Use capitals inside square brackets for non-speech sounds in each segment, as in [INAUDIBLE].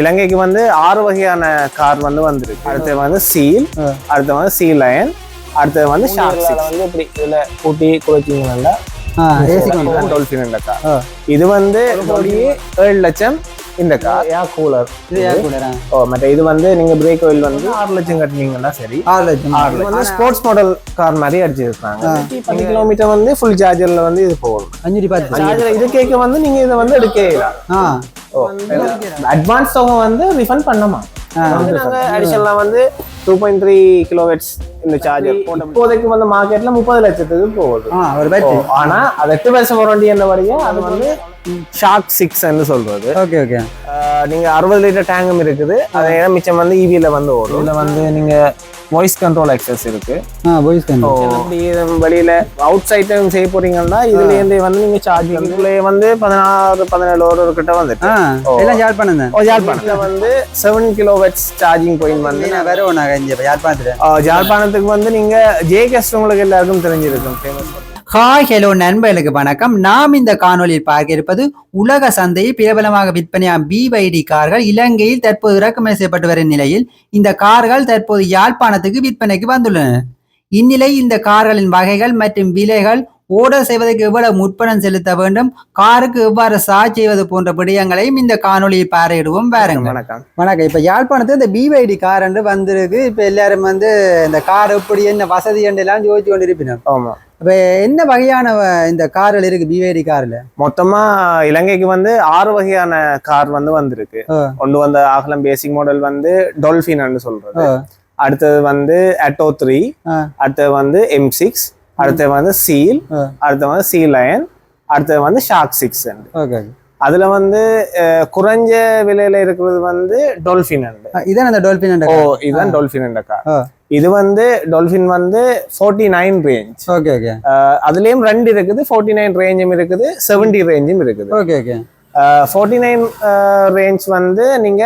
இலங்கைக்கு வந்து ஆறு வகையான கார் வந்து வந்திருக்கு. அடுத்து வந்து சீல் அடுத்து வந்து சீ லயன் அடுத்து வந்து ஷார்க் வந்து இப்படி இதுல கூட்டி குளிச்சிங்கன்னா. இது வந்து ஏழு லட்சம் இந்த கார் ஏர் கூலர் இது யார் கூட ஓ மற்ற இது வந்து நீங்க பிரேக் ஆயில் வந்து ஆறு லட்சம் கட்டினீங்கன்னா சரி. ஆறு லட்சம். ஆறு லட்சம். ஸ்போர்ட்ஸ் மாடல் கார் மாதிரி அடிச்சிருக்காங்க. பத்து கிலோமீட்டர் வந்து ஃபுல் சார்ஜர்ல வந்து இது போகும் அஞ்சூரி பார்த்து சார்ஜர் இது கேட்க வந்து நீங்க இதை வந்து எடுக்கலாம் ஆ. அட்வான்ஸ் தொகை வந்து ரிஃபண்ட் பண்ணமா வந்து நாங்க அடிஷனலா வந்து டூ பாயிண்ட் த்ரீ கிலோவேட்ஸ் இந்த சார்ஜர் இப்போதைக்கு வந்து மார்க்கெட்ல முப்பது லட்சத்துக்கு போகுது. ஒரு பேட்டரி ஆனா அது எட்டு வருஷம் வர வண்டி என்ன வரையும் அது வந்து ஷாக் சிக்ஸ் சொல்றது. ஓகே ஓகே நீங்க அறுபது லிட்டர் டேங்கும் இருக்குது. அதே மிச்சம் வந்து இவில வந்து ஓடும். இதுல வந்து நீங்க வாய்ஸ் கண்ட்ரோல் ஆக்சஸ் இருக்கு. ஆ பாய்ஸ் கண்டு அப்படி வெளியில அவுட் சைட்டும் செய்ய போறீங்கன்னா இதுல இருந்து வந்து நீங்க சார்ஜிங் வந்து பதினாறு பதினேழு ஒரு கிட்ட வந்துட்டு. எல்லாம் யார் பண்ணுங்க. ஓ, யாழ்ப்பாணத்துல வந்து செவன் கிலோவாட்ஸ் சார்ஜிங் பாயிண்ட் வந்து நான் வேற ஒன்றா ஆ, யாழ்ப்பாணத்துக்கு வந்து நீங்க ஜே கெஸ்ட் உங்களுக்கு எல்லாருக்கும் தெரிஞ்சிருக்கும். ஃபேமஸ் ஹாய் ஹலோ நண்பர்களுக்கு வணக்கம். நாம் இந்த காணொளியில் பார்க்க இருப்பது உலக சந்தையில் பிரபலமாக விற்பனையாகும் பிவைடி கார்கள் இலங்கையில் தற்போது இறக்குமதி செய்யப்பட்டு வரும் நிலையில் இந்த கார்கள் தற்போது யாழ்ப்பாணத்துக்கு விற்பனைக்கு வந்துள்ளன. இந்நிலையில் இந்த கார்களின் வகைகள் மற்றும் விலைகள் ஓர்டர் செய்வதற்கு எவ்வளவு முற்பணம் செலுத்த வேண்டும் காருக்கு எவ்வாறு சார்ஜ் செய்வது போன்ற விடயங்களையும் இந்த காணொளியில் பார்வையிடுவோம். பாருங்க வணக்கம் வணக்கம். இப்போ யாழ்ப்பாணத்தில் இந்த பிவைடி கார் வந்திருக்கு. இப்போ எல்லாரும் வந்து இந்த கார் எப்படி என்ன வசதி எல்லாம் யோசிச்சு கொண்டு இருப்பினோம் ஆமா. இப்போ என்ன வகையான இந்த கார்கள் இருக்கு பிவேடி கார்ல? மொத்தமா இலங்கைக்கு வந்து ஆறு வகையான கார் வந்து வந்திருக்கு. ஒன்று வந்து அகலம் பேசிக் மாடல் வந்து டொல்ஃபின் சொல்றது. அடுத்தது வந்து அட்டோ த்ரீ. அடுத்தது வந்து எம் சிக்ஸ் அடுத்தது வந்து சீல். அடுத்தது வந்து சீ லயன் அடுத்தது வந்து ஷார்க் சிக்ஸ் ஓகே அதுல வந்து குறைஞ்ச விலையில இருக்கிறது வந்து டொல்ஃபின் இதான் அந்த டோல்பின் ஓ இதுதான் டொல்ஃபின் கார். இது வந்து டொல்ஃபின் வந்து forty nine range okay okay அதுலயும் ரெண்டு இருக்குது ஃபோர்ட்டி நைன் ரேஞ்சும் இருக்குது செவன்டி ரேஞ்சும் இருக்குது. Okay okay forty nine range வந்து நீங்க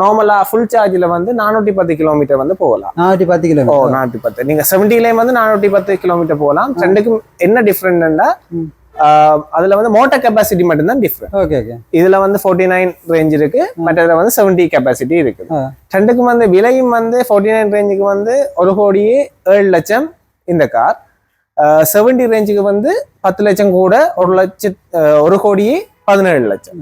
நார்மலா ஃபுல் சார்ஜ்ல வந்து நானூற்றி பத்து கிலோமீட்டர் வந்து போகலாம். நானூற்றி பத்து ஓ கிலோ நானூற்றி பத்து. நீங்க செவன்டிலேயும் வந்து நானூற்றி பத்து கிலோமீட்டர் போகலாம். ரெண்டுக்கும் என்ன டிஃப்ரெண்ட்னா அதுல வந்து மோட்டார் கெப்பாசிட்டி மட்டும்தான் டிஃப்ரெண்ட் ஓகே ஓகே இதுல வந்து ஃபோர்ட்டி நைன் ரேஞ்ச் இருக்கு மற்றதுல வந்து செவன்டி கெப்பாசிட்டி இருக்குது ஆ. ரெண்டுக்கும் வந்து விலையும் வந்து ஃபோர்ட்டி நைன் ரேஞ்சுக்கு வந்து ஒரு கோடியே ஏழு லட்சம் இந்த கார் செவன்டி ரேஞ்சுக்கு வந்து பத்து லட்சம் கூட ஒரு லட்சம் ஒரு கோடியே பதினேழு லட்சம்.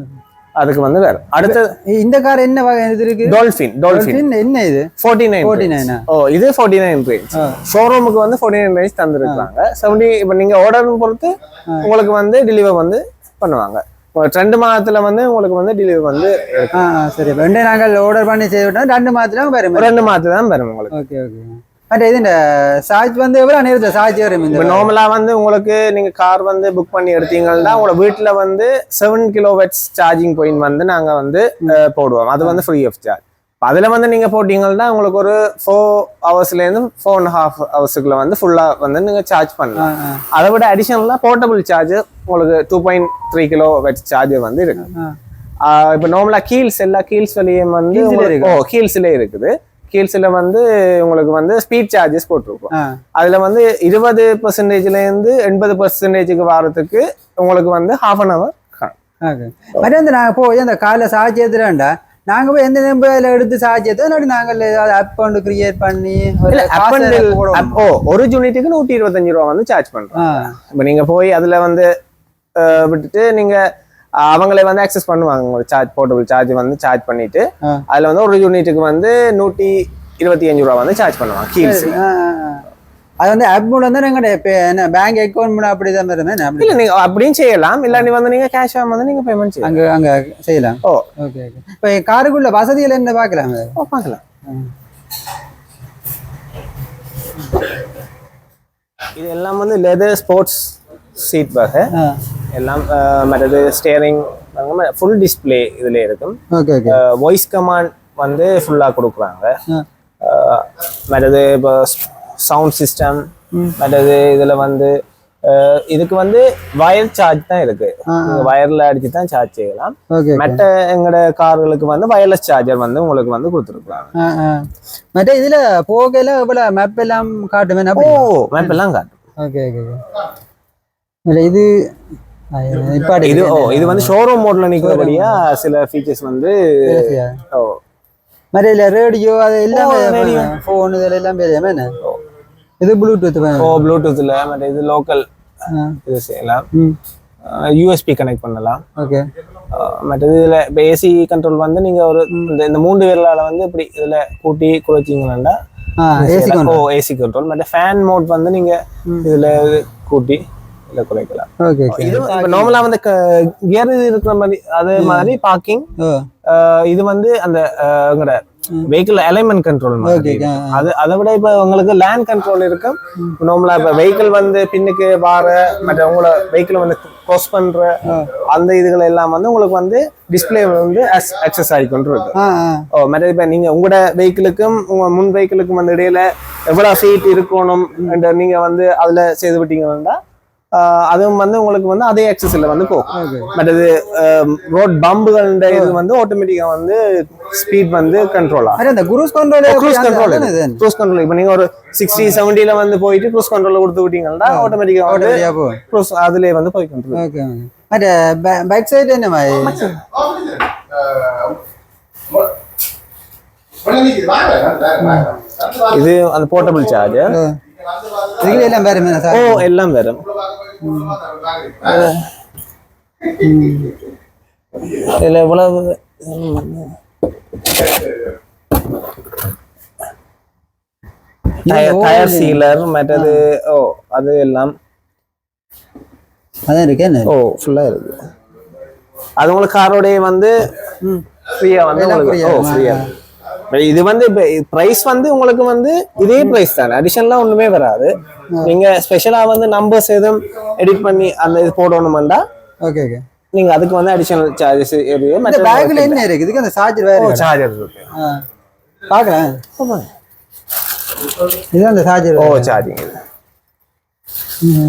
அதுக்கு வந்து வேற. அடுத்தது இந்த கார் என்ன வகை இது இருக்கு? டால்ஃபின் டால்ஃபின் என்ன இது? ஃபோர்ட்டி நைன் ஃபோர்ட்டி நைனா ஓ இது ஃபோர்ட்டி நைன் ரேஞ்ச் ஷோரூமுக்கு வந்து ஃபோர்ட்டி நைன் ரேஞ்ச் தந்துருக்காங்க செவன்டி இப்போ நீங்க ஆர்டர் பொறுத்து உங்களுக்கு வந்து டெலிவர் வந்து பண்ணுவாங்க. ரெண்டு மாதத்துல வந்து உங்களுக்கு வந்து டெலிவர் வந்து சரி. ரெண்டே நாங்கள் ஆர்டர் பண்ணி செய்துவிட்டோம் ரெண்டு மாதத்துல வரும் ரெண்டு மாதத்துல தான் வரும் உங்களுக்கு. Okay okay. பட் இது சார்ஜ் வந்து எவ்வளோ நேரத்தில் சார்ஜ் வரும் இந்த இப்போ நார்மலா வந்து உங்களுக்கு நீங்க கார் வந்து புக் பண்ணி எடுத்தீங்கன்னா உங்களோட வீட்டுல வந்து செவன் கிலோவாட்ஸ் சார்ஜிங் பாயிண்ட் வந்து நாங்க வந்து போடுவோம். அது வந்து ஃப்ரீ ஆஃப் சார்ஜ் அதுல வந்து நீங்க போட்டீங்கன்னா உங்களுக்கு ஒரு ஃபோர் ஹவர்ஸ்ல இருந்து ஃபோர் அண்ட் ஹாஃப் ஹவர்ஸுக்குள்ள வந்து ஃபுல்லா வந்து நீங்க சார்ஜ் பண்ணலாம். அதை விட அடிஷனலா போர்ட்டபிள் சார்ஜ் உங்களுக்கு two point three kilo watt charger வந்து இருக்கு. இப்போ நார்மலா கீல்ஸ் எல்லா கீல்ஸ் வழியும் வந்து. ஓ இருக்குது. கீல்ஸ்ல வந்து உங்களுக்கு வந்து ஸ்பீட் சார்ஜஸ் போட்டிருக்கோம். அதுல வந்து இருபது பர்சன்டேஜ்ல இருந்து எண்பது பர்சன்டேஜுக்கு வாரத்துக்கு உங்களுக்கு வந்து ஹாஃப் அன் ஓகே. மற்ற இந்த நாங்கள் போய் அந்த காலைல சார்ஜ் ஏற்றுறேன்டா நாங்கள் போய் எந்த நம்பரில் எடுத்து சார்ஜ் ஏற்றோம் இல்லாட்டி நாங்கள் அக்கௌண்ட் கிரியேட் பண்ணி ஓ ஒரு யூனிட்டுக்கு நூற்றி இருபத்தஞ்சு ரூபா வந்து சார்ஜ் பண்றோம். ஆ. இப்போ நீங்க போய் அதுல வந்து விட்டுட்டு நீங்க அஹ், அவங்களே வந்து அக்சஸ் பண்ணுவாங்க. உங்களுக்கு சார்ஜ் போர்ட்டபிள் சார்ஜ் வந்து சார்ஜ் பண்ணிட்டு. அதுல வந்து ஒரு யூனிட்டுக்கு வந்து நூற்றி இருபத்தி அஞ்சு ரூபா வந்து சார்ஜ் பண்ணுவாங்க ஆ. அது வந்து ஆப் மூலம் தான் எங்கடைய இப்போ என்ன பேங்க் அக்கௌண்ட் மூலம் அப்படி தான் அப்படி இல்ல நீங்க அப்படியும் செய்யலாம். இல்லாட்டி வந்து நீங்க கேஷ் வந்து நீங்க பேமெண்ட் செய்யலாம். அங்கே அங்கே செய்யலாம். ஓ. ஓகே ஓகே இப்போ காருக்குள்ள வசதிகள் என்ன பார்க்கலாம் ஓ, பார்க்கலாம். இது எல்லாம் வந்து லெதர் ஸ்போர்ட்ஸ் சீட் வகை எல்லாம் மற்றது ஸ்டேரிங் ஃபுல் டிஸ்ப்ளே இதுல இருக்கும். வாய்ஸ் கமாண்ட் வந்து ஃபுல்லாக கொடுக்குறாங்க. மற்றது இப்போ சவுண்ட் சிஸ்டம் மற்றது இதில் வந்து இதுக்கு வந்து வயர் சார்ஜ் தான் இருக்கு. வயர்ல அடிச்சு தான் சார்ஜ் செய்யலாம். மற்ற எங்களோட கார்களுக்கு வந்து வயர்லெஸ் சார்ஜர் வந்து உங்களுக்கு வந்து ஆ மற்ற இதில் இவ்வளோ மேப் எல்லாம் காட்டுமே ஓ மேப் எல்லாம் காட்டும். ஓகே ஓகே இல்லை இது இப்ப இது ஓ இது வந்து ஷோரூம் மோட்ல நிக்கிறபடியா சில ஃபீச்சர்ஸ் வந்து ஓ. மறையில ரேடியோ அது எல்லாமே. ஃபோன் இதெல்லாம் எல்லாம் தெரியாம என்ன? இது ப்ளூடூத் ஓ ப்ளூடூத்ல மற்ற இது லோக்கல் இது செய்யலாம். யூஎஸ்பி கனெக்ட் பண்ணலாம். ஓகே. அஹ் மற்றது இதுல இப்போ ஏசி கண்ட்ரோல் வந்து நீங்க ஒரு இந்த இந்த மூன்று விரலால வந்து இப்படி இதுல கூட்டி குறைச்சிங்கன்னா ஆ ஏசி ஓ ஏசி கண்ட்ரோல் மற்ற ஃபேன் மோட் வந்து நீங்க இதுல கூட்டி இதுல குறைக்கலாம் ஓகே இது இப்போ நார்மலா வந்து கியர் இருக்கிற மாதிரி அதே மாதிரி பார்க்கிங் இது வந்து அந்த உங்களோட வெஹிக்கிள் அலைன்மெண்ட் கண்ட்ரோல் அது அதை விட இப்போ உங்களுக்கு லேண்ட் கண்ட்ரோல் இருக்கு நார்மலா இப்போ வெஹிக்கிள் வந்து பின்னுக்கு வார மற்ற உங்களோட வெஹிக்கிள் வந்து க்ரோஸ் பண்ற அந்த இதுகள் எல்லாம் வந்து உங்களுக்கு வந்து டிஸ்பிளே வந்து அக்சஸ் ஆகிக்கொண்டு இருக்கு ஓ மற்ற இப்போ நீங்க உங்களோட வெஹிக்கிளுக்கும் உங்க முன் வெஹிக்கிளுக்கும் வந்து இடையில எவ்வளவு ஃபீட் இருக்கணும் and நீங்க வந்து அதுல செய்து விட்டீங்கன்னா அதுவும் வந்து உங்களுக்கு வந்து அதே ஆக்சஸ்ல வந்து போகும். மற்றது ரோட் பம்புகள் இது வந்து ஆட்டோமேட்டிக்கா வந்து ஸ்பீட் வந்து கண்ட்ரோல் ஆகும். அரே அந்த cruise control cruise control cruise control இப்போ நீங்க ஒரு சிக்ஸ்டி செவன்டில வந்து போயிட்டு க்ரூஸ் கண்ட்ரோல் கொடுத்து விட்டீங்கன்னா ஆட்டோமேட்டிக்கா வந்து க்ரூஸ் அதுலயே வந்து போய் கண்ட்ரோல் ஓகே பேக் சைடு என்ன மாதிரி? இது அந்த போர்ட்டபிள் சார்ஜர் இதுல எல்லாம் வேற என்ன ஓ சார் எல்லாம் வரும் இதுல இவ்வளவு டயர் சீலர் மற்றது ஓ அது எல்லாம் அதான் இருக்கு என்ன ஓ ஃபுல்லா இருக்கு அது உங்களுக்கு காரோடைய வந்து ஃப்ரீயா வந்து உங்களுக்கு ஓ? ஃப்ரீயா இது வந்து ப்ரைஸ் வந்து உங்களுக்கு வந்து இதே ப்ரைஸ் தானே. அடிஷனலாக ஒண்ணுமே வராது. நீங்க ஸ்பெஷலா வந்து நம்பர்ஸ் எதுவும் எடிட் பண்ணி அந்த இது போடணுமெண்டா ஓகே ஓகே நீங்க அதுக்கு வந்து அடிஷனல் சார்ஜஸ் இந்த பேக்ல என்ன இருக்கு? இதுக்கு அந்த சார்ஜர் வேற? சார்ஜர் இருக்கு. பார்க்கறேன் இது அந்த சார்ஜர் ஓ சார்ஜிங் இது. இது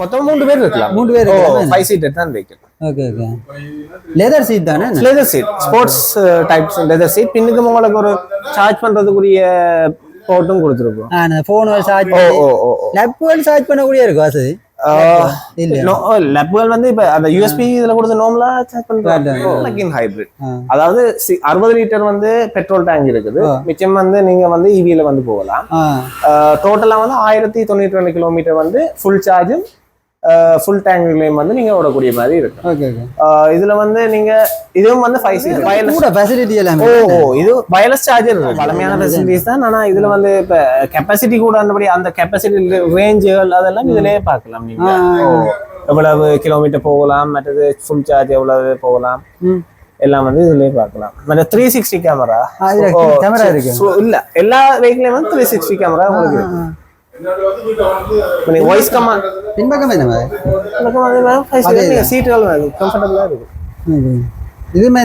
மொத்தம் மூணு பேர் இருக்கலாம். மூணு பேர். ஃபைவ் சீட்டர் தான் வைக்கலாம் ஓகே ஓகே லெதர் சீட் தானே? Leather seat sports types leather seat பின்னுக்கு உங்களுக்கு ஒரு சார்ஜ் பண்றதுக்குரிய போர்ட்டும் கொடுத்துருக்கோம். ஃபோன் சார்ஜ் ஓ ஓ லேப்டாப் சார்ஜ் பண்ணக்கூடிய இருக்கும் வசதி லெப்புகள் வந்து இப்ப அந்த யூஎஸ்பி இதுல கொடுத்து நார்மலா சார்ஜ் பண்றாங்க லைக் இன் ஹைபிரிட். அதாவது அறுபது லிட்டர் வந்து பெட்ரோல் டேங்க் இருக்குது. மிச்சம் வந்து நீங்க வந்து இவில வந்து போகலாம். டோட்டலா வந்து ஆயிரத்தி தொண்ணூற்றி ரெண்டு கிலோமீட்டர் வந்து ஃபுல் சார்ஜும் ஃபுல் டேங்க்லயும் வந்து நீங்க ஓடக்கூடிய மாதிரி இருக்கு ஓகே இதுல வந்து நீங்க இதுவும் வந்து ஃபைவ் சீட் வயர்லெஸ் கூட ஃபெசிலிட்டி எல்லாமே ஓ இது வயர்லெஸ் சார்ஜர் பழமையான ஃபெசிலிட்டிஸ் தான். ஆனா இதுல வந்து இப்ப கெப்பாசிட்டி கூட அந்தபடி அந்த கெப்பாசிட்டி ரேஞ்சுகள் அதெல்லாம் இதுலயே பார்க்கலாம் நீங்க. எவ்வளவு கிலோமீட்டர் போகலாம் மற்றது ஃபுல் சார்ஜ் எவ்வளவு போகலாம்? ம் எல்லாம் வந்து இதுலயே பார்க்கலாம். மற்ற த்ரீ சிக்ஸ்டி கேமரா camera இருக்கு. இல்ல. எல்லா வெஹிக்கிளையும் வந்து த்ரீ சிக்ஸ்டி கேமரா உங்களுக்கு இருக்கு. நீங்க வாய்ஸ் கமாண்ட் பின்பக்கம் என்ன சீட்டுகள் இருக்கு. இதுமே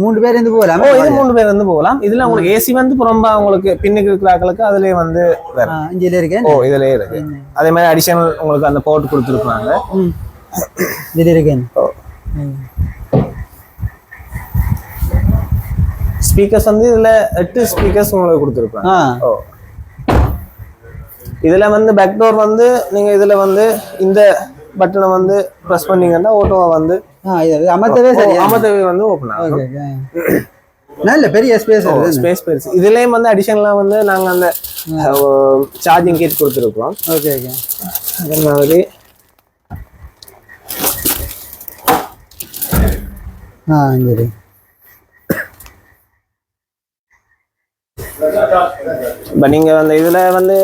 மூணு பேர் இருந்து போகலாம்? ஓ இது மூணு பேர் வந்து போகலாம். இதுல உங்களுக்கு ஏசி வந்து புறம்பா உங்களுக்கு பின்னுக்கு இருக்கிறாங்களுக்கு அதுலயே வந்து வேற. இஞ்சில இருக்கேன் ஓ இதுலயே இருக்கு. அதே மாதிரி அடிஷனல் உங்களுக்கு அந்த போர்ட் கொடுத்துருப்பாங்க ம். இதில் இருக்கேன் ஓ. ஸ்பீக்கர்ஸ் வந்து இதுல எட்டு ஸ்பீக்கர்ஸ் உங்களுக்கு கொடுத்துருப்பாங்க ஆ. ஓ. இதுல வந்து பேக் டோர் வந்து நீங்க இதுல வந்து இந்த பட்டனை வந்து ப்ரெஸ் பண்ணீங்கன்னா ஓட்டோவை வந்து அமர்த்தவே சரி அமர்த்தவே வந்து ஓப்பன் ஆகும். நல்ல பெரிய ஸ்பேஸ் ஸ்பேஸ் பெருசு இதுலயும் வந்து அடிஷனலா வந்து நாங்க அந்த சார்ஜிங் கிட் கொடுத்துருக்கோம் ஓகே ஓகே அதே மாதிரி. ஆ சரி. இப்ப நீங்க வந்து இதுல வந்து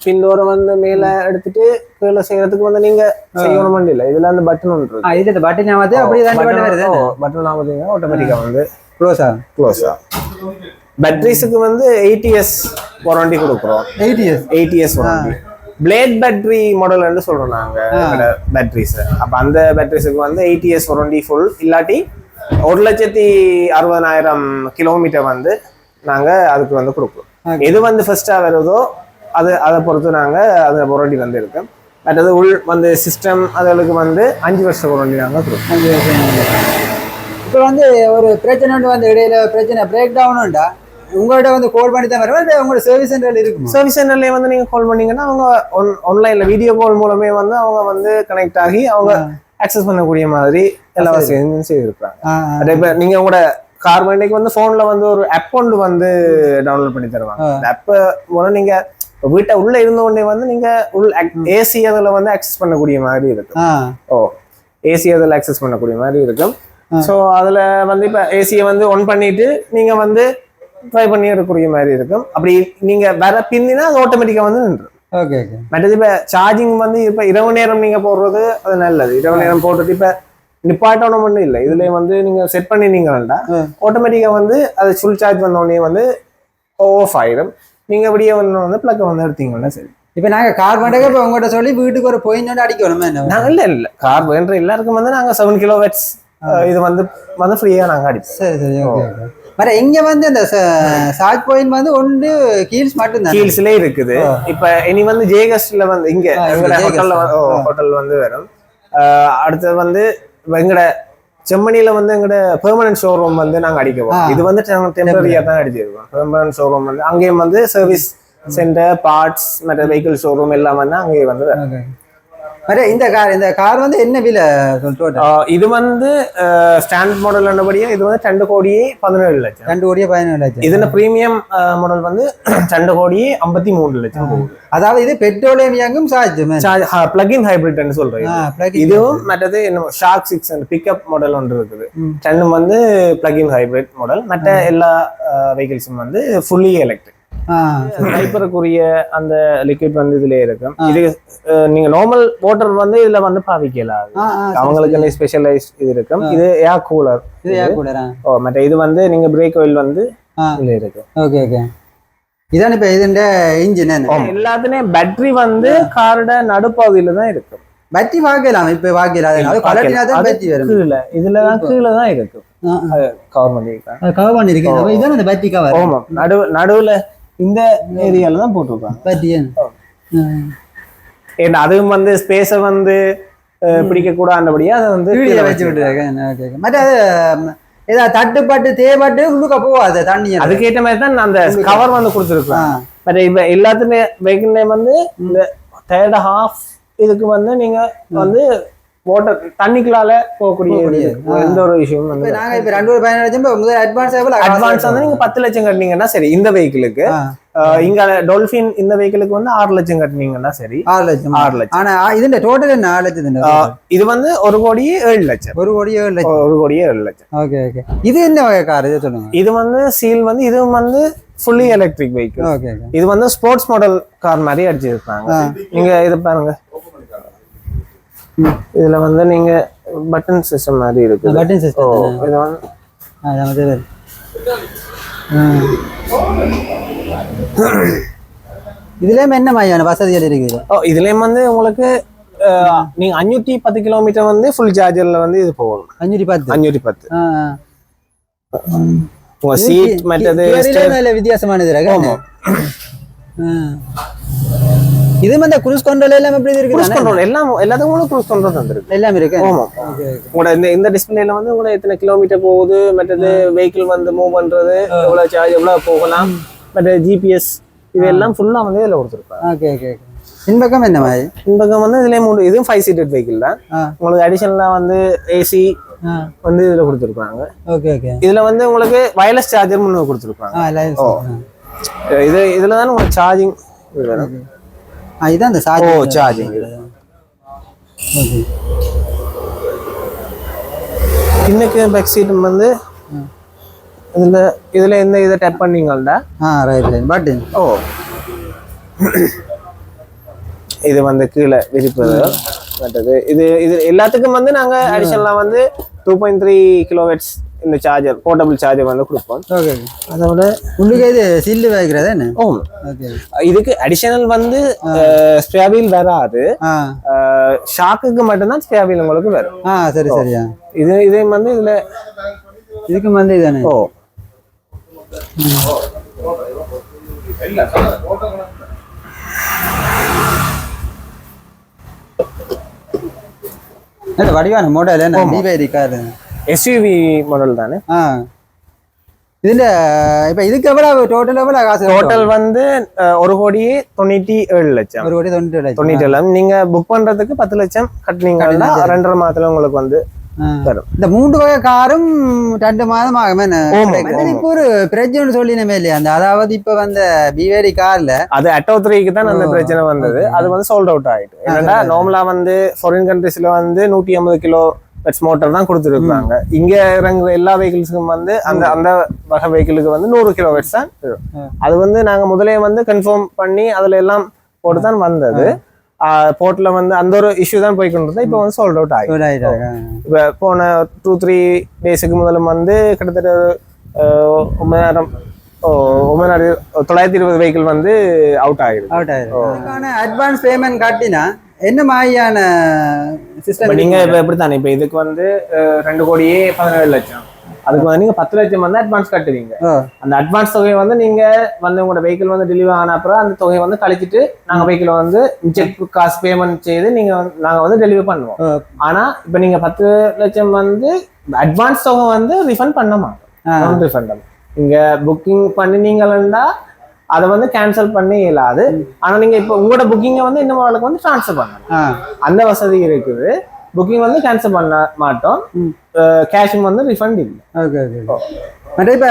பின்டோரை வந்து மேல எடுத்துட்டு கீழே செய்யறதுக்கு வந்து நீங்க செய்யணும் இல்ல. இதுல அந்த பட்டன் ஒன்று இது இந்த பட்டன் ஏமாத்தி அப்படியே ரெண்டு பட்டன் வருது. பட்டன் பார்த்தீங்கன்னா ஆட்டோமேட்டிக்கா வந்து க்ளோஸா க்ளோஸ் ஆகும் பேட்டரிஸுக்கு வந்து எயிட்டிஎஸ் வாரண்டி கொடுக்குறோம். Eight years eight years warranty blade battery மாடல்னு சொல்றோம் நாங்க பேட்டரிஸ் அப்ப அந்த பேட்டரிஸுக்கு வந்து எயிட்டிஎஸ் வாரண்டி ஃபுல் இல்லாட்டி ஒரு லட்சத்தி அறுபதாயிரம் கிலோமீட்டர் வந்து நாங்க அதுக்கு வந்து கொடுப்போம் எது வந்து ஃபர்ஸ்டா வருதோ அது அதை பொறுத்து நாங்க அது வாரண்டி வந்து இருக்கு மற்றது உள் வந்து சிஸ்டம் அதுகளுக்கு வந்து அஞ்சு வருஷம் வாரண்டி நாங்க கொடுப்போம் இப்போ வந்து ஒரு பிரச்சனை வந்து இடையில பிரச்சனை பிரேக் டவுன் உண்டா? உங்கள்ட்ட வந்து கால் பண்ணி தான் வருவா இல்லை உங்களோட சர்வீஸ் சென்டர் இருக்குமா? சர்வீஸ் சென்டர்லயே வந்து நீங்க கால் பண்ணீங்கன்னா அவங்க ஆன்லைன்ல வீடியோ கால் மூலமே வந்து அவங்க வந்து கனெக்ட் ஆகி அவங்க அக்சஸ் பண்ணக்கூடிய மாதிரி எல்லா வசதியும் ஆ. அதே இப்ப நீங்க உங்களோட கார் வண்டிக்கு வந்து போன்ல வந்து ஒரு ஆப் ஒன்று வந்து டவுன்லோட் பண்ணி தருவாங்க. அந்த ஆப் மூலம் நீங்க இப்ப வீட்டை உள்ள இருந்த உடனே வந்து நீங்க உள் ஏசி அதுல வந்து அக்சஸ் பண்ணக்கூடிய மாதிரி இருக்கும். ஓ ஏசி அதில் அக்சஸ் பண்ணக்கூடிய மாதிரி இருக்கும். ஸோ அதில் வந்து இப்போ ஏசியை வந்து ஒன் பண்ணிட்டு நீங்கள் வந்து ட்ரை பண்ணி எடுக்கக்கூடிய மாதிரி இருக்கும். அப்படி நீங்கள் வர பின்னினா அது ஆட்டோமேட்டிக்காக வந்து நின்றும் ஓகே ஓகே மற்றது இப்போ சார்ஜிங் வந்து இப்போ இரவு நேரம் நீங்கள் போடுறது அது நல்லது. இரவு நேரம் போட்டுட்டு இப்போ நிப்பாட்டணும் ஒன்றும் இல்லை. இதுல வந்து நீங்கள் செட் பண்ணினீங்கன்னா ஆட்டோமேட்டிக்காக வந்து அது ஃபுல் சார்ஜ் பண்ண உடனே வந்து ஆஃப் ஆயிடும் நீங்கள் அப்படியே வந்து வந்து ப்ளக்கை வந்து எடுத்தீங்கன்னா சரி. இப்போ நாங்க கார் பண்ணுறதுக்கு இப்போ உங்கள்கிட்ட சொல்லி வீட்டுக்கு ஒரு பாயிண்ட் அடிக்கணும் என்ன? நாங்கள் இல்லை இல்லை. கார் வேண்ட எல்லாருக்கும் வந்து நாங்கள் செவன் கிலோ வெட்ஸ் இது வந்து வந்து ஃப்ரீயாக நாங்கள் அடிப்போம். சரி சரி ஓகே இங்க வந்து இந்த சார்ஜ் பாயிண்ட் வந்து ஒன்று கீல்ஸ் மட்டும்தான் ஹீல்ஸ்ல இருக்குது. இப்ப இனி வந்து ஜேகஸ்ட்ல வந்து இங்க. ஹோட்டல்ல ஹோட்டல் வந்து வரும். அடுத்தது வந்து எங்கட செம்மணியில வந்து எங்கட பெர்மனன்ட் ஷோரூம் வந்து நாங்க அடிக்க போறோம். ஆ. இது வந்து டெம்பரரியா தான் அடிச்சிருக்கோம். பெர்மனன்ட் ஷோரூம் வந்து அங்கேயும் வந்து சர்வீஸ் சென்டர் பார்ட்ஸ் மற்ற வெஹிக்கிள் ஷோரூம் எல்லாம் வந்து அங்கேயே வந்து இந்த கார் இந்த கார் வந்து என்ன விலை இது வந்து ஸ்டாண்ட் மாடல் என்னபடியா இது வந்து ரெண்டு கோடியே பதினேழு லட்சம். ரெண்டு கோடியே பதினேழு லட்சம். இதுல பிரீமியம் மாடல் வந்து ரெண்டு கோடியே ஐம்பத்தி மூணு லட்சம் போகுது. அதாவது இது பெட்ரோலியம் இயங்கும் சார்ஜ் பிளக்இன் ஹைபிரிட்னு சொல்றேன் இதுவும் மற்றது என்ன ஷார்க் சிக்ஸ் அந்த பிக்கப் மாடல் ஒன்று இருக்குது. ரெண்டும் வந்து பிளக்இன் ஹைபிரிட் மாடல் மற்ற எல்லா வெஹிக்கிள்ஸும் வந்து ஃபுல்லி எலக்ட்ரிக் ஹைப்பருக்குரிய அந்த லிக்விட் வந்து இதுல இருக்கும். இது நீங்க நார்மல் வாட்டர் வந்து இதுல வந்து பாவிக்கலாது அவங்களுக்கு ஸ்பெஷலைஸ் இது இருக்கும். இது ஏர் கூலர் இது ஏன் கூட ஓ மற்ற இது வந்து நீங்க பிரேக் ஆயில் வந்து. இதுல இருக்கு. ஓகே ஓகே இதான் இப்ப இதுண்ட இன்ஜின் எல்லாத்துலயும் பேட்டரி வந்து காரோட நடுப்பகுதியில தான் இருக்கும். பத்தி வாக்கலாம் இப்ப வாக்கலாம் கலட்டினா தான் பத்தி வரும். கீழே இதுல தான் கீழே தான் இருக்கும். கவர் பண்ணிருக்காங்க அது கவர் பண்ணிருக்கேன் இதான் அந்த பத்தி கவர் ஆமா. நடு நடுவுல இந்த ஏரியால தான் போட்டிருக்காங்க. பத்தி ஏன்னா அதுவும் வந்து ஸ்பேஸ வந்து அஹ், பிடிக்க கூடாண்டபடியா அதை வந்து கீழே வச்சு ஓகே மற்ற ஏதாவது தட்டுப்பட்டு தேவைப்பட்டு உள்ளுக்க போகாது தண்ணி அது. அதுக்கேற்ற மாதிரி தான் அந்த கவர் வந்து ஆ, கொடுத்துருக்கோம் பட் இப்ப எல்லாத்துமே வெஹிக்கிள் நேம் வந்து இந்த தேர்ட் ஹாஃப் இதுக்கு வந்து நீங்க வந்து வாட்டர் தண்ணிக்குள்ளால போகக்கூடிய. எந்த ஒரு விஷயமும் வந்து நாங்க இப்ப ரெண்டு ஒரு லட்சம் முதல் அட்வான்ஸ் அட்வான்ஸ் வந்து நீங்க பத்து லட்சம் கட்டினீங்கன்னா சரி இந்த வெஹிக்கிளுக்கு இங்க டொல்பின் இந்த வெஹிக்கிளுக்கு வந்து ஆறு லட்சம் கட்டினீங்கன்னா சரி ஆறு லட்சம். ஆறு லட்சம். ஆனா இதுல டோட்டல் என்ன? ஆறு லட்சம் ஆஹ் இது வந்து ஒரு கோடியே ஏழு லட்சம். ஒரு கோடி ஏழு லட்சம். ஒரு கோடியே ஏழு லட்சம். ஓகே ஓகே இது என்ன வகை கார் இது சொல்லுங்க. இது வந்து சீல் வந்து இதுவும் வந்து ஃபுல்லி எலக்ட்ரிக் வெஹிக்கிள் இது வந்து ஸ்போர்ட்ஸ் மாடல் கார் மாதிரி அடிச்சிருக்காங்க நீங்க இது பாருங்க. இதுல வந்து நீங்க பட்டன் சிஸ்டம் மாதிரி இருக்கு பட்டன் சிஸ்டம் இது வந்து வந்து இதுலயும் என்ன மாதிரியான வசதிகள் இருக்குது? ஓ இதுலயும் வந்து உங்களுக்கு நீங்க அஞ்சூத்தி பத்து கிலோமீட்டர் வந்து ஃபுல் சார்ஜர்ல வந்து இது போகணும். அஞ்சூற்றி பத்து? அஞ்சூத்தி பத்து. உங்க சீட் மற்றது வித்தியாசமானது ஆமா. இது வந்து குரூஸ் கண்ட்ரோல் எல்லாம் எப்படி க்ரூஸ் இருக்கு கண்ட்ரோல் எல்லாம் எல்லாத்துக்கும் க்ரூஸ் கண்ட்ரோல் தந்துருக்கு எல்லாம் இருக்கு? ஆமா. உங்களோட இந்த இந்த டிஸ்பிளேல வந்து உங்களோட எத்தனை கிலோமீட்டர் போகுது? மற்றது வெஹிக்கிள் வந்து மூவ் பண்றது? எவ்வளவு சார்ஜ் எவ்வளவு போகலாம்? மற்ற ஜிபிஎஸ் இதெல்லாம் ஃபுல்லா வந்து இதுல கொடுத்துருப்பாங்க ஓகே ஓகே பின்பக்கம் என்ன மாதிரி? இந்த பக்கம் வந்து இதுல மூணு இதுவும் ஃபைவ் சீட்டட் வெஹிக்கிள் தான். உங்களுக்கு அடிஷனலா வந்து ஏசி வந்து இதுல கொடுத்துருப்பாங்க ஓகே ஓகே. இதுல வந்து உங்களுக்கு வயர்லெஸ் சார்ஜர் ஆ லைவ் இது இதுல தான் உங்களுக்கு சார்ஜிங் ஆ இதான் அந்த ஓ சார்ஜ் சார்ஜிங் ஓகே இன்னைக்கு பேக் சீட் வந்து இதுல இதுல இந்த இதை டேப் பண்ணீங்கள்டா? ஆ ரைட் ரைட் பட்டன் ஓ. இது வந்து கீழே விரிப்பது. இது இது எல்லாத்துக்கும் வந்து நாங்க அடிஷனலா வந்து டூ பாயிண்ட் த்ரீ கிலோவேட்ஸ் இந்த சார்ஜர் போர்ட்டபிள் சார்ஜர் வந்து கொடுப்போம். ஓகே அதை விட உள்ளுக்கு இது சில்லு வைக்கிறதா என்ன? ஓ ஓகே இதுக்கு அடிஷனல் வந்து ஸ்பேபில் வராது. ஷாக்குக்கு மட்டும்தான் ஸ்பேபில் உங்களுக்கு வரும். ஆ சரி சரியா. இது இதே வந்து இதுல இதுக்கு வந்து இதானே? ஓ. வடிவான மாடல் என்ன? டிவைடி கார் எஸ்யூவி மாடல் தானே? ஆ. இதுல இப்ப இதுக்கு எவ்வளவு டோட்டல் எவ்வளவு காசு டோட்டல் வந்து அஹ், ஒரு கோடியே தொண்ணூற்றி ஏழு லட்சம். ஒரு கோடி தொண்ணூற்றி லட்சம். தொண்ணூற்றி ஏழு நீங்க புக் பண்றதுக்கு பத்து லட்சம் கட்டினீங்கன்னா ரெண்டரை மாதத்துல உங்களுக்கு வந்து. தரும் இந்த மூன்று வகை காரும் ரெண்டு மாதம் ஆகும் என்ன? ஆமா, இப்போ ஒரு பிரச்சனை சொல்லினமே இல்லையா? அந்த அதாவது இப்ப வந்த பிவேரி கார்ல அது அட்டோ த்ரீக்கு தான் அந்த ஓ, பிரச்சனை வந்தது. அது வந்து சோல்ட் அவுட் ஆயிட்டு. என்னன்னா. நார்மலா வந்து ஃபாரின் கண்ட்ரீஸ்ல வந்து நூற்றி ஐம்பது கிலோ பெட்ஸ் மோட்டர் தான் கொடுத்துருக்காங்க இங்க இறங்குற எல்லா வெஹிக்கிள்ஸுக்கும் வந்து அந்த அந்த வகை வெஹிக்கிளுக்கு வந்து நூறு கிலோ வெட்ஸ் தான். அது வந்து நாங்க முதலே வந்து கன்ஃபார்ம் பண்ணி அதுல எல்லாம் போட்டு தான் வந்தது. போர்ட்ல வந்து அந்த ஒரு இஷ்யூ தான் போய்கிட்டு இருந்தது இப்போ வந்து சோல்ட் அவுட் ஆகி சூடாயிட்டாங்க. இப்போ போன டூ த்ரீ டேஸுக்கு முதல்ல வந்து கிட்டத்தட்ட ஒன்பதாயிரம் ஒன்பதாயிரம் தொள்ளாயிரத்தி இருபது வெஹிக்கிள் வந்து அவுட் Out ஆயிரும். அதுக்கான அட்வான்ஸ் பேமெண்ட் கட்டினா என்ன மாதிரியான சிஸ்டம் நீங்க இப்போ எப்படி தானே இப்போ இதுக்கு வந்து ரெண்டு கோடியே பதினேழு லட்சம். அதுக்கு வந்து நீங்க பத்து லட்சம் வந்து அட்வான்ஸ் கட்டுவீங்க அந்த அட்வான்ஸ் தொகையை வந்து நீங்க வந்து உங்களோட வெஹிக்கிள் வந்து டெலிவரி ஆன அப்புறம் அந்த தொகையை வந்து கழிச்சிட்டு நாங்க வெஹிக்கிள் வந்து செக் காசு பேமெண்ட் செய்து நீங்க நாங்க வந்து டெலிவரி பண்ணுவோம். ஆனா இப்போ நீங்க பத்து லட்சம் வந்து அட்வான்ஸ் தொகை வந்து ரிஃபண்ட் பண்ண மாட்டோம். நான் ரிஃபண்ட் நீங்க புக்கிங் பண்ணினீங்கன்னா அதை வந்து கேன்சல் பண்ணி இயலாது. ஆனா நீங்க இப்போ உங்களோட புக்கிங்கை வந்து இன்னும் அவளுக்கு வந்து ட்ரான்ஸ்ஃபர் பண்ணலாம். அந்த வசதி இருக்குது. புக்கிங் வந்து கேன்சல் பண்ண மாட்டோம். கேஷும் வந்து ரிஃபண்ட் இல்லை. ஓகே ஓகே மற்ற இப்ப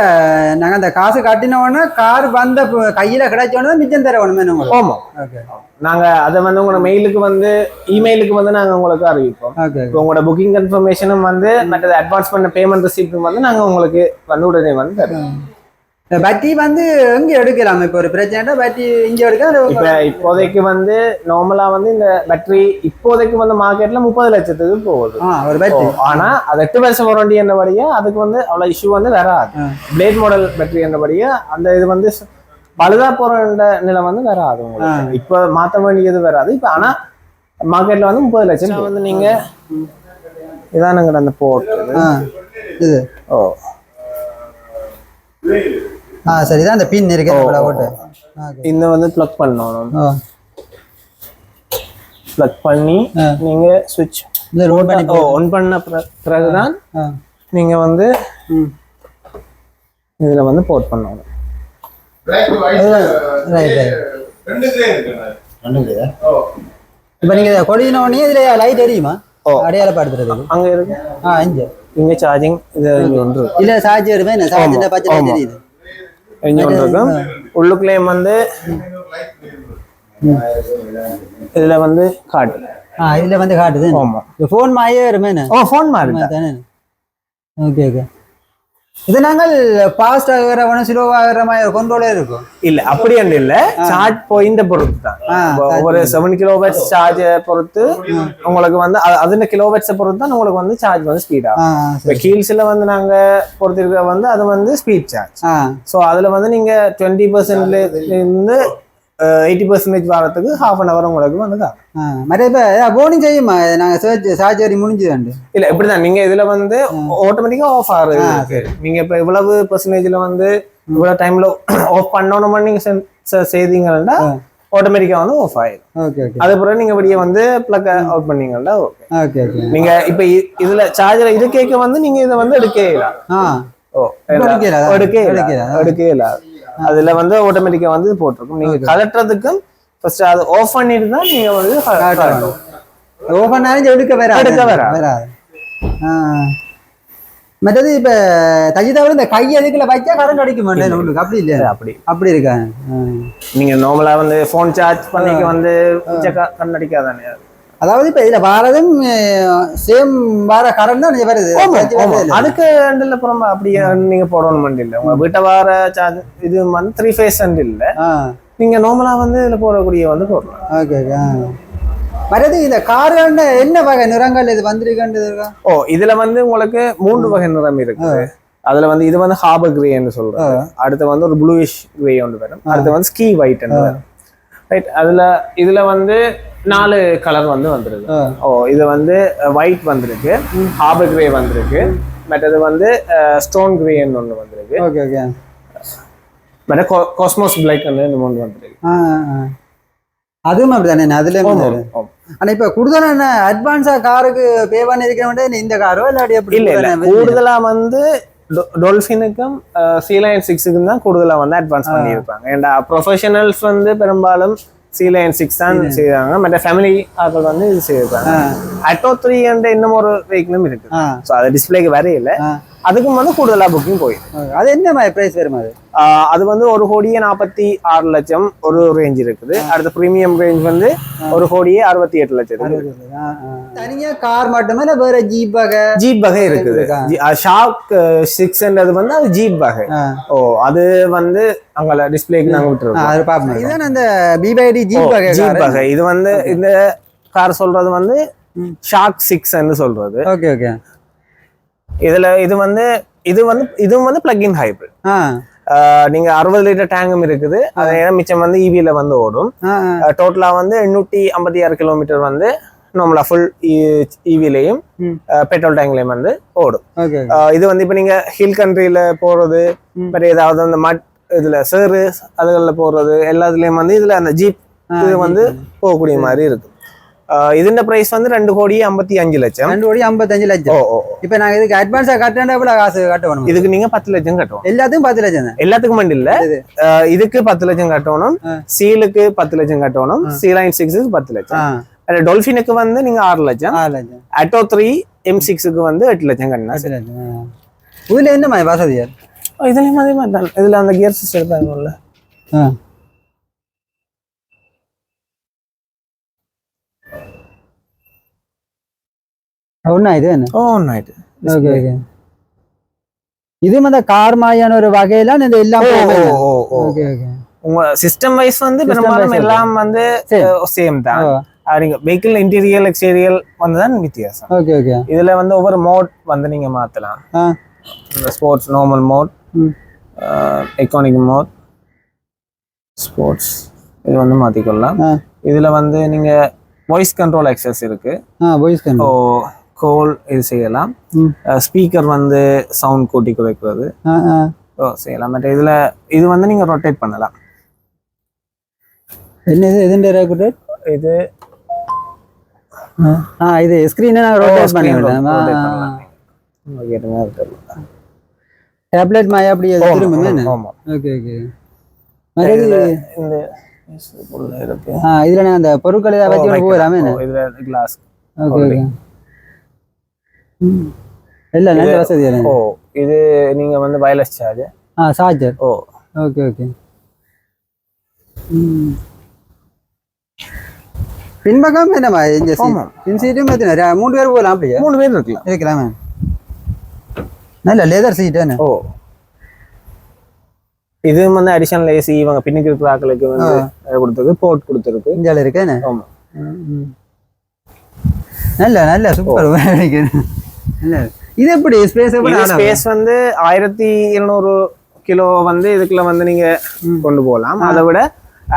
நாங்க அந்த காசு கட்டினோன்னா கார் வந்த கையில கிடைச்சோன்னா மிச்சம் தர வேணுமே உங்களுக்கு? ஆமா. ஓகே. நாங்க அதை வந்து உங்களோட மெயிலுக்கு வந்து இமெயிலுக்கு வந்து நாங்க உங்களுக்கு அறிவிப்போம். இப்போ உங்களோட புக்கிங் கன்ஃபர்மேஷனும் வந்து மற்றது அட்வான்ஸ் பண்ண பேமெண்ட் ரிசீப்டும் வந்து நாங்க உங்களுக்கு வந்து உடனே வந்து தருவோம். பட்டி வந்து எங்க எடுக்கலாம்? இப்ப ஒரு பிரச்சனை பட்டி இங்க எடுக்க இப்ப இப்போதைக்கு வந்து நார்மலா வந்து இந்த பேட்டரி இப்போதைக்கு வந்து மார்க்கெட்ல முப்பது லட்சத்துக்கு போகுது. ஒரு பட்டி ஆனா அது எட்டு வருஷம் வாரண்டி என்னபடியா அதுக்கு வந்து அவ்வளவு இஷ்யூ வந்து வராது. பிளேட் மாடல் பேட்டரி என்னபடியா அந்த இது வந்து பழுதா போற நிலை வந்து வராது உங்களுக்கு. இப்ப மாத்த வேண்டியது வராது. இப்ப ஆனா மார்க்கெட்ல வந்து முப்பது லட்சம் வந்து நீங்க இதானுங்க அந்த போர்ட் ஆ இது. ஓ. ஆ சரி இதான் அந்த பின் இருக்கு. ஓட்டு. ஓகே. இந்த வந்து ப்ளக் பண்ணணும். ப்ளக் பண்ணி. நீங்க சுவிட்ச் இது ரோட் பண்ணி ஒன் பண்ண பிற- பிறகுதான் ஆ. நீங்க வந்து ம். இதுல வந்து போர்ட் பண்ணணும். Black, white, ரைட் ரைட் ரெண்டு கிரே இருக்கு. ஓ. இப்போ நீங்க இதை கொடின உடனே இதுல லைட் எரியுமா. அடையாளப்படுத்துறதுக்கு. அங்க இருக்கு. ஆ இங்க. இங்க சார்ஜிங் இது ஒன்று. இல்ல சார்ஜ் வருமே என்ன? சார்ஜ் இந்த பச்சை லைட் இங்க ஒன்று இருக்கும் உள்ளுக்குள்ளேயும் வந்து இதுல வந்து காட்டு. ஆ இதுல வந்து காட்டுது. ஆமா. இந்த ஃபோன் மாயே வருமே ஓ ஃபோன் மாதிரி தானே ஓகே ஓகே. இது நாங்கள் ஃபாஸ்ட் ஆகிறவன ஸ்லோ ஆகிற மாதிரி கண்ட்ரோலே இருக்கும். இல்ல அப்படி ஒன்று இல்ல. சார்ஜ் பாயிண்ட பொறுத்து தான். ஒரு செவன் கிலோவாட்ஸ் சார்ஜ் பொறுத்து உங்களுக்கு வந்து அது- அதுல கிலோவாட்ஸை பொறுத்து தான் உங்களுக்கு வந்து சார்ஜ் வந்து ஸ்பீட் ஆகும். இப்போ கீழ்ஸ்ல வந்து நாங்க பொறுத்திருக்கிற வந்து அது வந்து ஸ்பீட் சார்ஜ் ஸோ அதுல வந்து நீங்க டுவெண்ட்டி பர்சன்ட்ல இருந்து எயிட்டி பர்சன்டேஜ் வரதுக்கு ஹாஃப் அன் அவர் உங்களுக்கு வந்து மற்ற இப்போ போனிங் செய்யுமா? நாங்கள் சார்ஜ் வரி முடிஞ்சுதாண்டு. இல்ல இப்படிதான். நீங்க இதுல வந்து ஆட்டோமேட்டிக்கா ஆஃப் ஆகுறது இருக்கு. நீங்க இப்ப இவ்வளவு பெர்சன்டேஜ்ல வந்து இவ்வளவு டைம்ல ஆஃப் பண்ணணும்னு நீங்க செ- செ- செய்தீங்கன்னா ஆட்டோமேட்டிக்கா வந்து ஆஃப் ஆயிடும் ஓகே ஓகே அது பிறகு நீங்க வெளியே வந்து பிளக் அவுட் பண்ணீங்கன்னா ஓகே ஓகே ஓகே நீங்க இப்ப இதுல சார்ஜர் இது கேட்க வந்து நீங்க இதை வந்து எடுக்கவே இல்லை. ஆ. ஓ எடுக்கவே இல்ல, இல்லை. அதுல வந்து ஆட்டோமேட்டிக்கா வந்து போட்டிருக்கும். நீங்க கலட்டுறதுக்கும் ஃபர்ஸ்ட் அது ஆஃப் பண்ணிட்டு தான் நீங்க வந்து. ஓப்பன் ஆரஞ்சு எடுக்க வராது. எடுக்க வராது. மற்றது இப்ப தஜிதாவில் இந்த கை அதுக்குள்ள வச்சா கரண்ட் அடிக்க மாட்டேன். உங்களுக்கு அப்படி இல்லையா? அப்படி. அப்படி இருக்காங்க ஆ. நீங்க நார்மலா வந்து ஃபோன் சார்ஜ் பண்ணிக்க வந்து கண்ணடிக்காதானே? அதாவது இப்ப இதுல வாரதும் சேம் வார கரண்ட் தான் நீங்க வருது. வருது? அதுக்கு ரெண்டுல புறம்? அப்படியே நீங்க போடணும் இல்ல. உங்க வீட்டை வார சார்ஜ் இது வந்து த்ரீ ஃபேஸ் ரெண்டு இல்ல நீங்க நார்மலா வந்து இதுல போடக்கூடிய வந்து போடலாம். ஓகே ஓகே மற்றது இந்த கார்கள் என்ன வகை நிறங்கள் இது வந்திருக்குன்றது ஓ இதுல வந்து உங்களுக்கு மூன்று வகை நிறம் இருக்கு அதுல வந்து இது வந்து ஹார்பர் கிரேன்னு சொல்றோம் அடுத்து வந்து ஒரு ப்ளூயிஷ் கிரே ஒன்று வரும். அடுத்து வந்து ஸ்கீ ஒயிட் ரைட் அதுல இதுல வந்து நாலு கலர் வந்து வந்திருக்கு. ஓ இது வந்து ஒயிட் வந்திருக்கு. ஹார்பர் கிரே வந்திருக்கு. மற்றது வந்து ஸ்டோன் கிரேன்னு ஒன்று வந்திருக்கு. ஓகே ஓகே மற்ற காஸ்மோஸ் பிளாக் ஒன்று வந்திருக்கு. அதுவும் அப்படிதானே அதுலயும். ஆமா. ஆனா இப்ப கூடுதலா என்ன அட்வான்ஸா காருக்கு பே பண்ணி இருக்க வேண்டிய இந்த காரோ இல்லாட்டி எப்படி இல்ல இல்ல. கூடுதலா? கூடுதலா வந்து டொல்ஃபினுக்கும் சீலைன் சிக்ஸுக்கும் தான் கூடுதலா வந்து அட்வான்ஸ் பண்ணியிருப்பாங்க. ஏன்டா ப்ரொஃபஷனல்ஸ் வந்து பெரும்பாலும் சீலைன் சிக்ஸ் தான் செய்வாங்க மற்ற ஃபேமிலி ஆட்கள் வந்து இது செய்வாங்க அட்டோ த்ரீ என்ற இன்னும் ஒரு வெஹிக்கிளும் இருக்கு. ஸோ அது டிஸ்பிளேக்கு வரையில. அதுக்கும் வந்து கூடுதலா புக்கிங் போயிடும். அது என்ன மாதிரி பிரைஸ் வரும் அது? அது வந்து ஒரு கோடியே நாற்பத்தி ஆறு லட்சம் ஒரு ரேஞ்ச் இருக்குது. அடுத்த ப்ரீமியம் ரேஞ்ச் வந்து ஒரு கோடியே அறுபத்தி எட்டு லட்சம் தனியா கார் மட்டுமே இல்ல வேற ஜீப் வகை? ஜீப் வகை இருக்குது. ஷாக் சிக்ஸ்ன்றது வந்து அது ஜீப் வகை. ஓ அது வந்து அங்கே டிஸ்பிளேக்கு நாங்க விட்டுருக்கோம். இதுதான் அந்த பிபைடி ஜீப் வகை ஜீப் வகை. இது வந்து இந்த கார் சொல்றது வந்து ஷாக் சிக்ஸ்ன்னு சொல்றது. Okay okay. இதுல இது வந்து இது வந்து இதுவும் வந்து பிளக் இன் ஹைபிரிட் நீங்க அறுபது லிட்டர் டேங்கும் இருக்குது. அது மிச்சம் வந்து இவில வந்து ஓடும். டோட்டலா வந்து எண்ணூற்றி ஐம்பத்தி ஆறு கிலோமீட்டர் வந்து நார்மலா ஃபுல் இவிலையும். பெட்ரோல் டேங்க்லயும் வந்து ஓடும். இது வந்து இப்போ நீங்க ஹில் கண்ட்ரியில போறது பட் ஏதாவது அந்த மட் இதுல சேரு அதுகளில் போறது எல்லாத்துலயும் வந்து இதுல அந்த ஜீப் இது வந்து போகக்கூடிய மாதிரி இருக்கு ரெண்டு கோடி ஐம்பத்தி அஞ்சு லட்சம் ரெண்டு கோடி ஐம்பத்தஞ்சு ஓ லட்சம் ஓ ஓ. இப்ப நாங்க இதுக்கு அட்வான்ஸா கட்டணும் எவ்வளவு காசு கட்டணும் இதுக்கு நீங்க பத்து லட்சம் கட்டணும் எல்லாத்துக்கும் பத்து லட்சம் தான் எல்லாத்துக்கும் மட்டும் இல்ல இதுக்கு பத்து லட்சம் கட்டணும். சீலுக்கு பத்து லட்சம் கட்டணும் சி லைன் சிக்ஸுக்கு பத்து லட்சம் டொல்ஃபினுக்கு வந்து நீங்க ஆறு லட்சம் ஆறு லட்சம் அட்டோ த்ரீ எம் சிக்ஸுக்கு வந்து எட்டு லட்சம் கட்டணும். இதுல என்ன மாதிரி வசதியா இதுலயும் அதே மாதிரி தான் இதுல அந்த கியர் சிஸ்டம் இருப்பாங்கல்ல ஒண்ணா இது ஓ நைட் ஓகே ஓகே இது அந்த கார் மாதிரியான ஒரு வகையில இந்த எல்லாம் ஓகே ஓகே உங்க சிஸ்டம் வைஸ் வந்து பெரும்பாலும் எல்லாம் வந்து. சேம் தான் நீங்க வெஹிக்கிள் இன்டீரியல் எக்ஸ்டீரியல் வந்து தான் வித்தியாசம் ஓகே ஓகே இதுல வந்து ஒவ்வொரு மோட் வந்து நீங்க மாத்தலாம் இந்த sports normal mode economic mode sports இது வந்து மாத்திக்கொள்ளலாம் இதுல வந்து நீங்க வாய்ஸ் கண்ட்ரோல் அக்சஸ் இருக்கு வாய்ஸ் கண்ட்ரோல் கோல் இது செய்யலாம். ஸ்பீக்கர் வந்து சவுண்ட் கூட்டி குறைக்கிறது. செய்யலாம். மற்ற இதுல இது வந்து நீங்க ரொட்டேட் பண்ணலாம். என்ன இது? எதுன்ற ரேகுடேட் இது ஆ. இது ஸ்கிரீனை நான் ரொட்டேட் பண்ணி விடுறேன் தெரியல. டேப்லெட் மாதிரி அப்படி திரும்புமே. ஓகே ஓகே இதுல நான் அந்த பொருட்கள் கொண்டு போகலாமே இதுல கிளாஸ் ஓகே ஓகே இல்ல நல்ல வசதி ஓ இது நீங்க வந்து வயர்லெஸ் சார்ஜ் ஆ சார்ஜர் ஓ. ஓகே ஓகே பின்பக்கம் என்னம்மா இந்த சீட்டும் எத்தனை? மூணு பேர் போகலாம் அப்படியே? மூணு பேர் இருக்கலாம். இருக்கலாமே. நல்ல லேதர் சீட் என்ன ஓ. இது வந்து அடிஷனல் ஏசி இவங்க பின்னுக்கு இருக்கிற ஆட்களுக்கு வந்து கொடுத்திருக்கு போர்ட் கொடுத்துருக்கு. இந்தியாவில் இருக்கு என்ன? ஆமா. ம். நல்ல நல்ல சூப்பர் [LAUGHS] இது எப்படி? ஸ்பேஸ் ஸ்பேஸ் வந்து ஆயிரத்தி இருநூறு கிலோ வந்து இதுக்குள்ள வந்து நீங்க கொண்டு போகலாம். அதை விட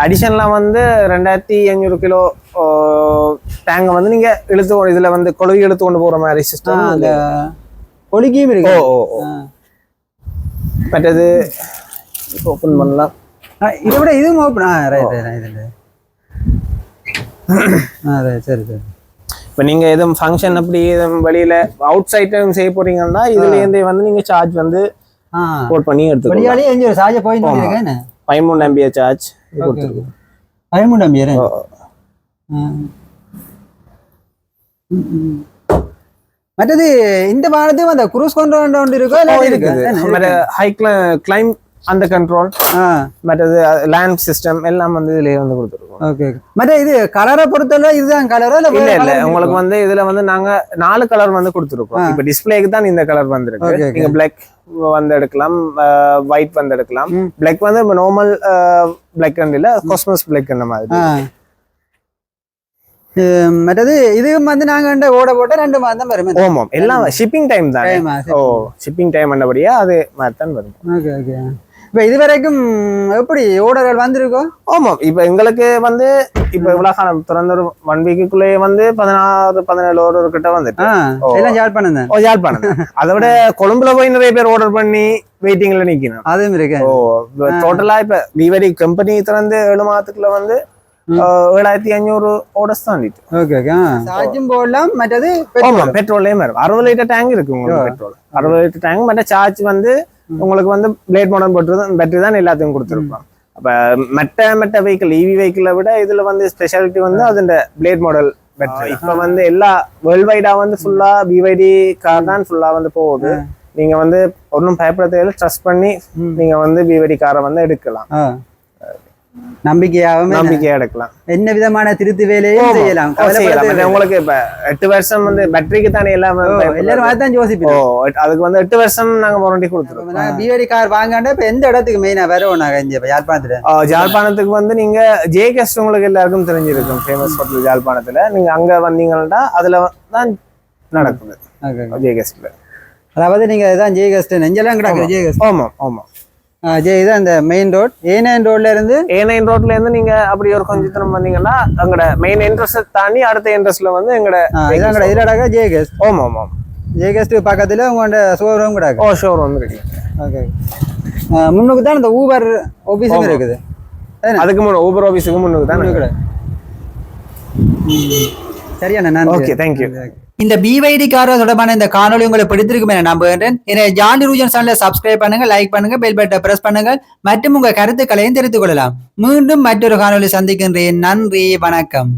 அடிஷனலா வந்து ரெண்டாயிரத்தி ஐநூறு கிலோ டேங்க வந்து நீங்க இழுத்து இதுல வந்து கொழுவி இழுத்து கொண்டு போற மாதிரி சிஸ்டம் அந்த ஒழுகியும் ஓ இருக்கு. ஓ. மற்றது ஓப்பன் பண்ணலாம். இதை விட இதுவும் ஓப்பன் ஆ ரைட் ரைட் இது ஆ ரைட் சரி சரி. இப்போ நீங்க எதுவும் ஃபங்க்ஷன் அப்படி எதுவும் வெளியில அவுட் சைட்டும் செய்ய போறீங்கன்னா இதுல இருந்தே வந்து நீங்க சார்ஜ் வந்து போட் பண்ணி எடுத்துக்கலாம் சார்ஜ் என்ன? பதிமூணு எம்பிஏ சார்ஜ் கொடுத்துருக்கு பதிமூணு ஓ. மற்றது இந்த வாரத்துக்கு அந்த குரூஸ் ஒன்று இருக்கோ? இருக்குது. இருக்கா? மற்ற ஹை கிளைம் அந்த கண்ட்ரோல் ஆ. மற்றது லேண்ட் சிஸ்டம் எல்லாம் வந்து இதுலயே வந்து கொடுத்துருக்கோம். ஓகே மற்ற இது கலரை பொறுத்தவரை இதுதான் கலரோ இல்ல இல்ல இல்ல. உங்களுக்கு வந்து இதுல வந்து நாங்க நாலு கலர் வந்து கொடுத்துருக்கோம். இப்ப டிஸ்பிளேக்கு தான் இந்த கலர் வந்திருக்கு. நீங்க பிளாக் வந்து எடுக்கலாம் ஒயிட் வந்து எடுக்கலாம். பிளாக் வந்து நார்மல் பிளாக் அண்ட் இல்ல காஸ்மஸ் பிளாக் அந்த மாதிரி. மற்றது இது வந்து நாங்க ஓட போட்ட ரெண்டு மாதம் தான் வரும் ஓமம் எல்லாம் ஷிப்பிங் டைம் தானே? ஓ ஷிப்பிங் டைம் பண்ணபடியா அது மாதிரி தான் வரும். ஓகே ஓகே இப்போ இது வரைக்கும் எப்படி ஓடர்கள் வந்திருக்கோ? ஆமாம். இப்ப எங்களுக்கு வந்து இப்ப இவ்வளவு காலம் திறந்த ஒரு ஒன் வீக்குள்ளேயே வந்து பதினாறு பதினேழு ஓர்டர் கிட்ட வந்துட்டு. எல்லாம் ஜாட் பண்ணுங்க ஓ யாழ்ப்பாணம் [LAUGHS] அதை விட கொழும்புல போய் நிறைய பேர் ஆர்டர் பண்ணி வெயிட்டிங்ல நிக்கணும். அதுவும் இருக்கு ஓ டோட்டலா இப்ப விவரி கம்பெனி திறந்து ஏழு மாதத்துக்குள்ள வந்து ஏழாயிரத்தி அஞ்சூறு ஓடஸ் தாண்டிட்டு ஓகே ஓகே சார்ஜும் போடலாம் மற்றது ஆமா பெட்ரோல்லையும் வரும் அறுபது லிட்டர் டேங்க் இருக்கு உங்களுக்கு பெட்ரோல் அறுபது லிட்டர் டேங்க் மற்ற சார்ஜ் வந்து உங்களுக்கு வந்து பிளேட் மாடல் போட்டு பேட்டரி தான் எல்லாத்தையும் கொடுத்துருப்போம் அப்ப மற்ற மற்ற வெஹிக்கிள் இவி வெஹிக்கிளை விட இதுல வந்து ஸ்பெஷாலிட்டி வந்து அதுண்ட பிளேட் மாடல் பேட்டரி இப்ப வந்து எல்லா வேர்ல்ட் வைடா வந்து ஃபுல்லா பிவைடி கார் தான் ஃபுல்லா வந்து போகுது நீங்க வந்து ஒன்றும் பயப்பட தேவையில்ல ட்ரஸ்ட் பண்ணி நீங்க வந்து பிவைடி காரை வந்து எடுக்கலாம். நம்பிக்கையாகவும் நம்பிக்கையா எடுக்கலாம். என்ன விதமான திருத்து வேலையும் செய்யலாம். உங்களுக்கு இப்ப எட்டு வருஷம் வந்து பேட்டரிக்கு தானே எல்லாமே எல்லாரும் அதான் யோசிப்போம் அதுக்கு வந்து எட்டு வருஷம் நாங்க வாரண்டி கொடுத்துருவோம். பிவாடி கார் வாங்காண்டா இப்ப எந்த இடத்துக்கு மெயினா வரோம் நாங்க இங்க யாழ்ப்பாணத்துல? ஆ, ஜாழ்ப்பாணத்துக்கு வந்து நீங்க ஜே கெஸ்ட் உங்களுக்கு எல்லாருக்கும் தெரிஞ்சிருக்கும். ஃபேமஸ் ஹோட்டல் ஜாழ்ப்பாணத்துல நீங்க அங்க வந்தீங்கன்னா அதுல தான் நடக்குது. ஜே கெஸ்ட்ல அதாவது நீங்க இதான் ஜே கஸ்ட் நெஞ்செல்லாம் கிடக்குது ஜே கஸ்ட் ஆமா ஆமா. ஜே இதான் இந்த மெயின் ரோட் ஏ நைன் ரோட்ல இருந்து ஏ நைன் ரோட்ல இருந்து நீங்க அப்படி ஒரு கொஞ்ச தூரம் வந்தீங்கன்னா அங்கட மெயின் என்ட்ரன்ஸ் தாண்டி அடுத்த என்ட்ரன்ஸ்ல வந்து எங்கட கடை இதுல கிடக்க ஜே கஸ்ட் ஆமா ஆமா ஜே கஸ்ட் பக்கத்துல உங்களோட ஷோரூம் கிடக்கு ஓ ஷோர் வந்து இருக்கு ஓகே முன்னுக்கு தான் இந்த ஊபர் ஆபீஸும் இருக்குது. அதுக்கு முன்ன ஊபர் ஆபீஸுக்கு முன்னுக்கு தான் சரியான நன்றி. ஓகே தேங்க்யூ இந்த பிவைடி கார் தொடர்பான இந்த காணொளி உங்களுக்கு பிடித்திருக்கும் என நம்புகிறேன் என்னை ஜான் ரூஜன் சேனலை சப்ஸ்கிரைப் பண்ணுங்க லைக் பண்ணுங்க பெல் பட்டை பிரஸ் பண்ணுங்க. மற்றும் உங்க கருத்துக்களையும் தெரிந்து கொள்ளலாம். மீண்டும் மற்றொரு காணொலி சந்திக்கின்றேன். நன்றி வணக்கம்.